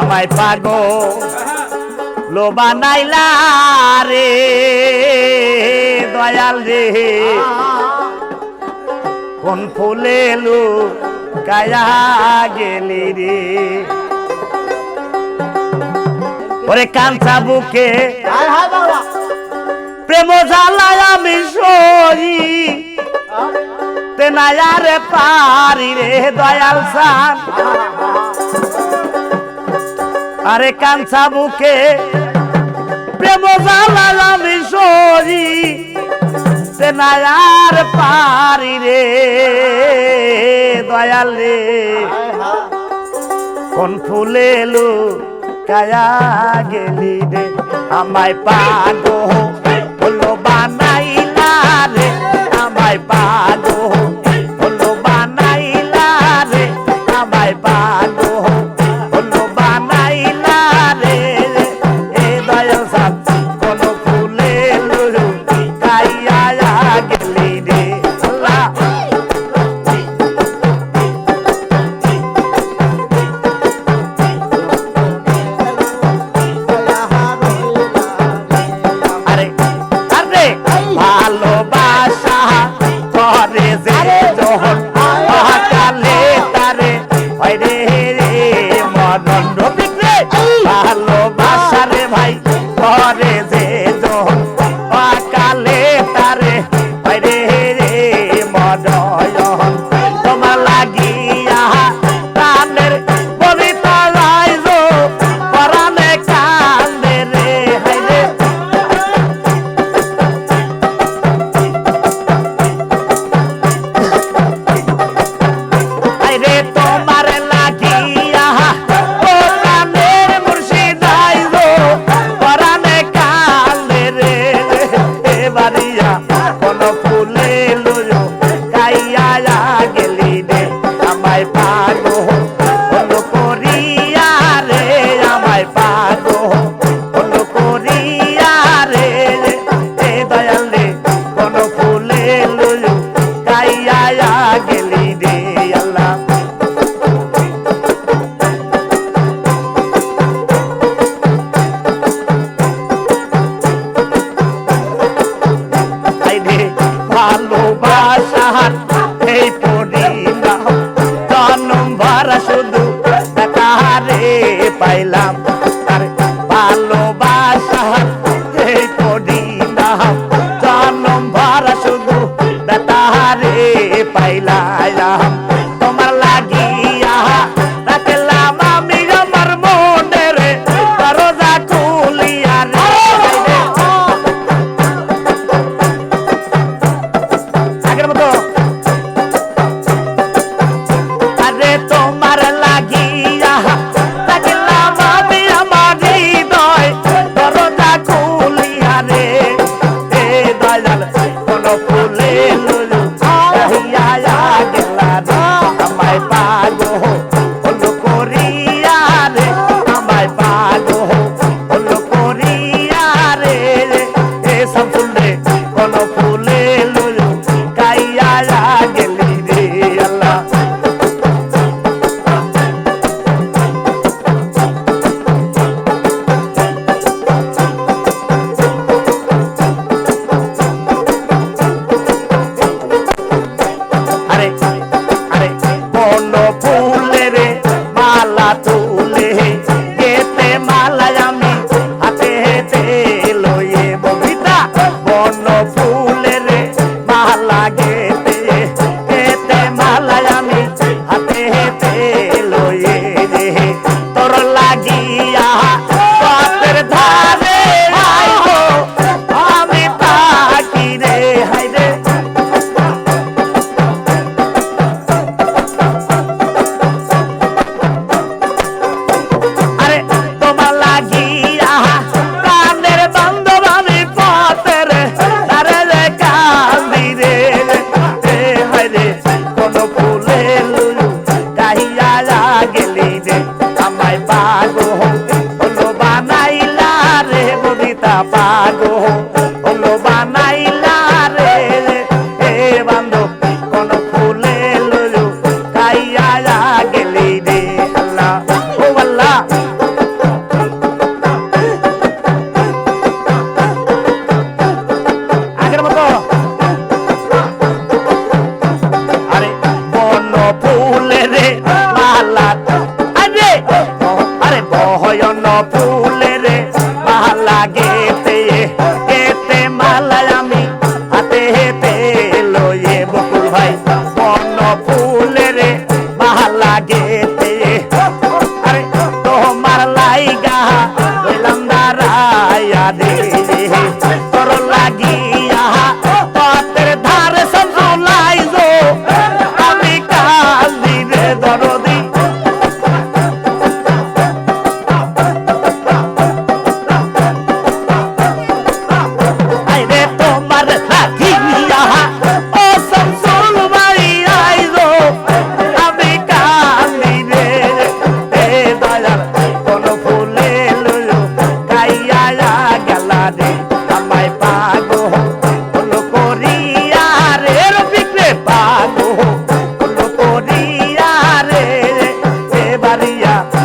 আমায় পাগো লো বানাইলা রে দয়াল রে। কোন ফুলে লু কায়া গেলি রে। ওরে কাঞ্চা বুকে প্রেম জ্বালায় আমি সহি তেনায়ারে পারি রে দয়াল সান আরে কাঞ্চা বুকে প্রেম জ্বালায় সহি তেনায়ার পারি রে, দয়াল কোন ফুলে লু কায়া গেলি রে, আমায় পাগো হলো বানাইলা রে, আমায় পাগো বললে কোনো ป่า dia